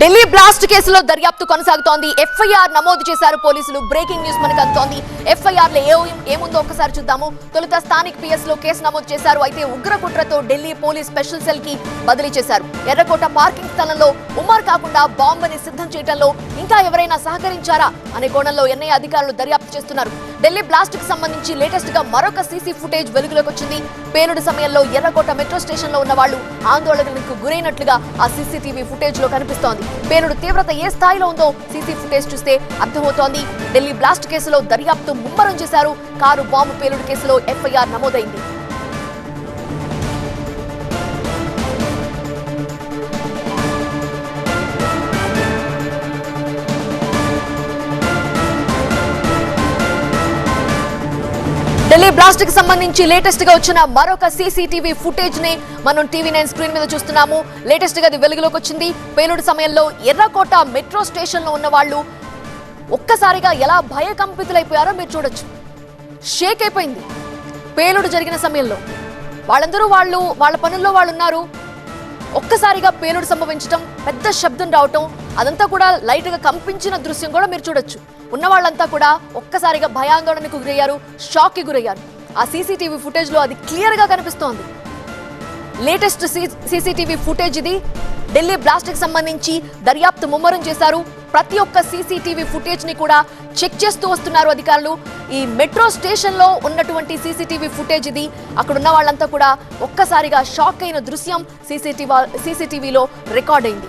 Delhi blast కేసులో దర్యాప్తు కొనసాగుతోంది. ఎఫ్ఐఆర్ నమోదు చేశారు పోలీసులు. బ్రేకింగ్ న్యూస్ మనకు అందుతోంది ఎఫ్ఐఆర్లో ఏముందో ఒకసారి చూద్దాము. తొలుత స్థానిక్ పిఎస్లో కేసు నమోదు చేశారు. అయితే ఉగ్రకుట్రతో ఢిల్లీ పోలీస్ స్పెషల్ సెల్కి బదిలీ చేశారు. ఎర్రకోట పార్కింగ్ స్థలంలో ఉమ్మర్ కాకుండా బాంబుని సిద్ధం చేయడంలో ఇంకా ఎవరైనా సహకరించారా? అనే కోణంలో ఎన్ఐ అధికారులు దర్యాప్తు చేస్తున్నారు. ఢిల్లీ బ్లాస్ట్కి సంబంధించి లేటెస్ట్గా మరొక సీసీ ఫుటేజ్ వెలుగులోకి వచ్చింది. పేలుడు సమయంలో ఎర్రకోట మెట్రో స్టేషన్లో ఉన్న వాళ్ళు ఆందోళనకు గురైనట్లుగా ఆ సీసీటీవీ ఫుటేజ్లో కనిపిస్తోంది. పేలుడు తీవ్రత ఏ స్థాయిలో ఉందో సీసీ ఫుటేజ్ చూస్తే అర్థమవుతోంది. ఢిల్లీ బ్లాస్ట్ కేసులో దర్యాప్తు ముమ్మరం చేశారు. కారు బాంబు పేలుడు కేసులో ఎఫ్ఐఆర్ నమోదైంది. ఢిల్లీ బ్లాస్ట్కి సంబంధించి లేటెస్ట్గా వచ్చిన మరొక సీసీటీవీ ఫుటేజ్ని మనం టీవీ నైన్ స్క్రీన్ మీద చూస్తున్నాము. లేటెస్ట్గా అది వెలుగులోకి వచ్చింది. పేలుడు సమయంలో ఎర్రకోట మెట్రో స్టేషన్లో ఉన్న వాళ్ళు ఒక్కసారిగా ఎలా భయకంపితులైపోయారో మీరు చూడొచ్చు. షేక్ అయిపోయింది. పేలుడు జరిగిన సమయంలో వాళ్ళందరూ వాళ్ళు వాళ్ళ పనుల్లో వాళ్ళు ఉన్నారు. ఒక్కసారిగా పేలుడు సంభవించడం పెద్ద శబ్దం రావటం అదంతా కూడా లైట్గా కంపించిన దృశ్యం కూడా మీరు చూడొచ్చు. ఉన్న వాళ్ళంతా కూడా ఒక్కసారిగా భయాందోళనకు గురయ్యారు షాక్కి గురయ్యారు. ఆ సీసీటీవీ ఫుటేజ్లో అది క్లియర్గా కనిపిస్తోంది. లేటెస్ట్ సీసీటీవీ ఫుటేజ్ ఇది ఢిల్లీ బ్లాస్ట్కి సంబంధించి దర్యాప్తు ముమ్మరం చేశారు. ప్రతి ఒక్క సీసీటీవీ ఫుటేజ్ని కూడా చెక్ చేస్తూ వస్తున్నారు అధికారులు. ఈ మెట్రో స్టేషన్లో ఉన్నటువంటి సీసీటీవీ ఫుటేజ్ ఇది అక్కడ ఉన్న వాళ్ళంతా కూడా ఒక్కసారిగా షాక్ అయిన దృశ్యం సీసీటీవీ సీసీటీవీలో రికార్డ్ అయింది.